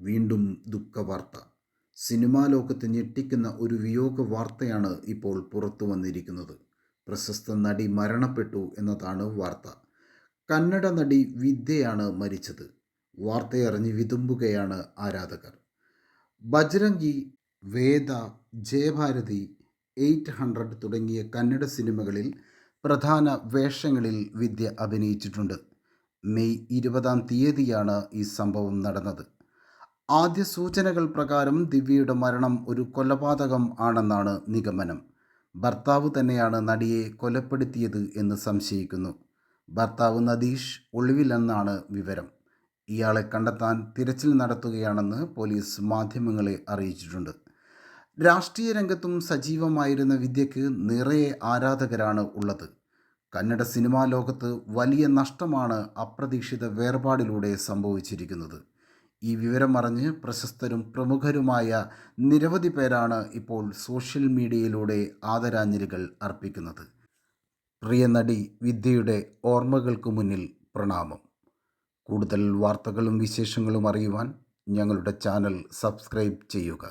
വീണ്ടും ദുഃഖവാർത്ത. സിനിമാ ലോകത്ത് ഞെട്ടിക്കുന്ന ഒരു വിയോഗ വാർത്തയാണ് ഇപ്പോൾ പുറത്തു വന്നിരിക്കുന്നത്. പ്രശസ്ത നടി മരണപ്പെട്ടു എന്നതാണ് വാർത്ത. കന്നഡ നടി വിദ്യയാണ് മരിച്ചത്. വാർത്തയറിഞ്ഞ് വിതുമ്പുകയാണ് ആരാധകർ. ബജ്രംഗി വേദ ജയഭാരതി എയ്റ്റ് ഹൺഡ്രഡ് തുടങ്ങിയ കന്നഡ സിനിമകളിൽ പ്രധാന വേഷങ്ങളിൽ വിദ്യ അഭിനയിച്ചിട്ടുണ്ട്. മെയ് ഇരുപതാം തീയതിയാണ് ഈ സംഭവം നടന്നത്. ആദ്യ സൂചനകൾ പ്രകാരം ദിവ്യയുടെ മരണം ഒരു കൊലപാതകം ആണെന്നാണ് നിഗമനം. ഭർത്താവ് തന്നെയാണ് നടിയെ കൊലപ്പെടുത്തിയത് എന്ന് സംശയിക്കുന്നു. ഭർത്താവ് നദീഷ് ഒളിവിലെന്നാണ് വിവരം. ഇയാളെ കണ്ടെത്താൻ തിരച്ചിൽ നടത്തുകയാണെന്ന് പോലീസ് മാധ്യമങ്ങളെ അറിയിച്ചിട്ടുണ്ട്. രാഷ്ട്രീയ രംഗത്തും സജീവമായിരുന്ന വിദ്യയ്ക്ക് നിറയെ ആരാധകരാണ് ഉള്ളത്. കന്നഡ സിനിമാ ലോകത്ത് വലിയ നഷ്ടമാണ് അപ്രതീക്ഷിത വേർപാടിലൂടെ സംഭവിച്ചിരിക്കുന്നത്. ഈ വിവരം അറിഞ്ഞ് പ്രശസ്തരും പ്രമുഖരുമായ നിരവധി പേരാണ് ഇപ്പോൾ സോഷ്യൽ മീഡിയയിലൂടെ ആദരാഞ്ജലികൾ അർപ്പിക്കുന്നത്. പ്രിയ നടി വിദ്യയുടെ ഓർമ്മകൾക്ക് മുന്നിൽ പ്രണാമം. കൂടുതൽ വാർത്തകളും വിശേഷങ്ങളും അറിയുവാൻ ഞങ്ങളുടെ ചാനൽ സബ്സ്ക്രൈബ് ചെയ്യുക.